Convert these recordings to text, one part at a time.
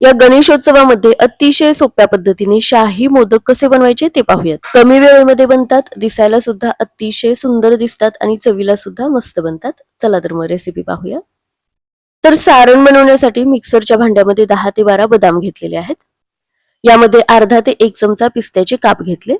या गणेशोत्सवामध्ये अतिशय सोप्या पद्धतीने शाही मोदक कसे बनवायचे ते पाहूयात. कमी वेळेमध्ये बनतात दिसायला सुद्धा अतिशय सुंदर दिसतात आणि चवीला सुद्धा मस्त बनतात. चला तर मग रेसिपी पाहूया. तर सारण बनवण्यासाठी मिक्सरच्या भांड्यामध्ये दहा ते बारा बदाम घेतलेले आहेत. यामध्ये अर्धा ते एक चमचा पिस्त्याचे काप घेतले.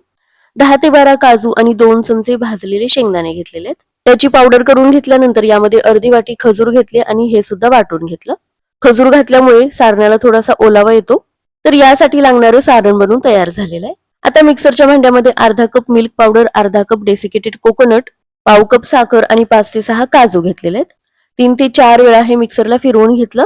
दहा ते बारा काजू आणि दोन चमचे भाजलेले शेंगदाणे घेतलेले आहेत. त्याची पावडर करून घेतल्यानंतर यामध्ये अर्धी वाटी खजूर घेतले आणि हे सुद्धा वाटून घेतलं. खजूर घातल्यामुळे सारण्याला थोडासा ओलावा येतो. तर यासाठी लागणारं सारण बनवून तयार झालेलं आहे. आता मिक्सरच्या भांड्यामध्ये अर्धा कप मिल्क पावडर अर्धा कप डेसिकेटेड कोकोनट पाव कप साखर आणि पाच ते सहा काजू घेतलेले आहेत. तीन ते चार वेळा हे मिक्सरला फिरवून घेतलं.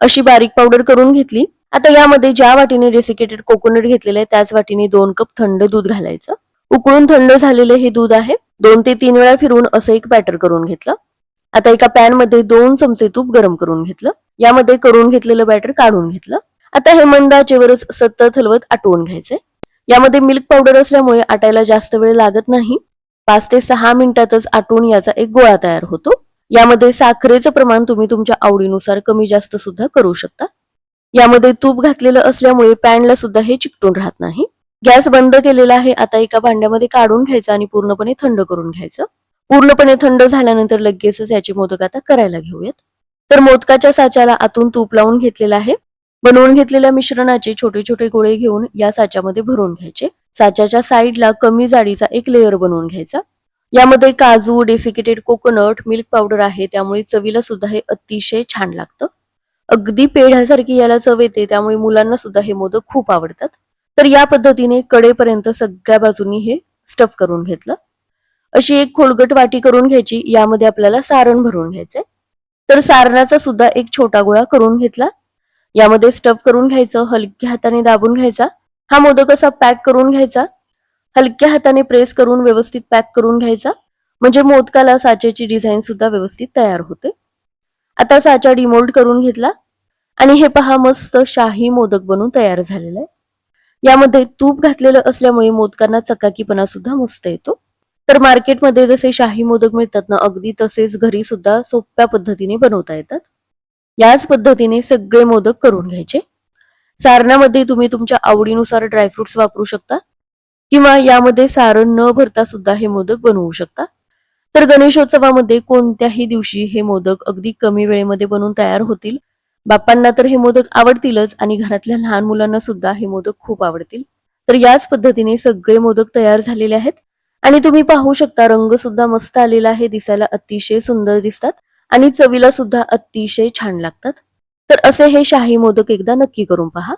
अशी बारीक पावडर करून घेतली. आता यामध्ये ज्या वाटीने डेसिकेटेड कोकोनट घेतलेले आहे त्याच वाटीने दोन कप थंड दूध घालायचं. उकळून थंड झालेलं हे दूध आहे. दोन ते तीन वेळा फिरवून असं एक बॅटर करून घेतलं. आता एका पॅनमध्ये दोन चमचे तूप गरम करून घेतलं. यामध्ये करून घेतलेलं बॅटर काढून घेतलं. आता हे मंद आचेवरच सतत हलवत आटवून घ्यायचंय यामध्ये मिल्क पावडर असल्यामुळे आटायला जास्त वेळ लागत नाही. पाच ते सहा मिनिटातच आटून याचा एक गोळा तयार होतो. यामध्ये साखरेचं प्रमाण तुम्ही तुमच्या आवडीनुसार कमी जास्त सुद्धा करू शकता. यामध्ये तूप घातलेलं असल्यामुळे पॅनला सुद्धा हे चिकटून राहत नाही. गॅस बंद केलेला आहे आता एका भांड्यामध्ये काढून घ्यायचं आणि पूर्णपणे थंड करून घ्यायचं. पूर्णपणे थंड झाल्यानंतर लगेचच याचे मोदक आता करायला घेऊयात. तर मोदकाच्या साच्याला आतून तूप लावून घेतलेलं आहे. बनवून घेतलेल्या मिश्रणाचे छोटे छोटे गोळे घेऊन या साच्यामध्ये भरून घ्यायचे. साच्याच्या साईडला कमी जाडीचा एक लेअर बनवून घ्यायचा. यामध्ये काजू डेसिकेटेड कोकोनट मिल्क पावडर आहे त्यामुळे चवीला सुद्धा हे अतिशय छान लागतं. अगदी पेढ्यासारखी याला चव येते त्यामुळे मुलांना सुद्धा हे मोदक खूप आवडतात. तर या पद्धतीने कडेपर्यंत सगळ्या बाजूनी हे स्टफ करून घेतलं. अशी एक खोलगट वाटी करून घ्यायची यामध्ये आपल्याला सारण भरून घ्यायचंय. तर सारणाचा सुद्धा एक छोटा गोळा करून घेतला. यामध्ये स्टफ करून घ्यायचं हलक्या हाताने दाबून घ्यायचा. हा मोदक असा पॅक करून घ्यायचा. हलक्या हाताने प्रेस करून व्यवस्थित पॅक करून घ्यायचा. म्हणजे मोदकाला साच्याची डिझाईन सुद्धा व्यवस्थित तयार होते. आता साचा डिमोल्ड करून घेतला. आणि हे पहा मस्त शाही मोदक बनून तयार झालेला आहे. यामध्ये तूप घातलेलं असल्यामुळे मोदकांना चकाकीपणा सुद्धा मस्त येतो. तर मार्केटमध्ये जसे शाही मोदक मिळतात ना अगदी तसेच घरी सुद्धा सोप्या पद्धतीने बनवता येतात. याच पद्धतीने सगळे मोदक करून घ्यायचे. सारणामध्ये तुम्ही तुमच्या आवडीनुसार ड्रायफ्रुट्स वापरू शकता. किंवा यामध्ये सारण न भरता सुद्धा हे मोदक बनवू शकता. तर गणेशोत्सवामध्ये कोणत्याही दिवशी हे मोदक अगदी कमी वेळेमध्ये बनवून तयार होतील. बाप्पांना तर हे मोदक आवडतीलच आणि घरातल्या लहान मुलांना सुद्धा हे मोदक खूप आवडतील. तर याच पद्धतीने सगळे मोदक तयार झालेले आहेत. आणि तुम्ही पाहू शकता रंग सुद्धा मस्त आलेला आहे दिसायला अतिशय सुंदर दिसतात आणि चवीला सुद्धा अतिशय छान लागतात. तर असे हे शाही मोदक एकदा नक्की करून पहा.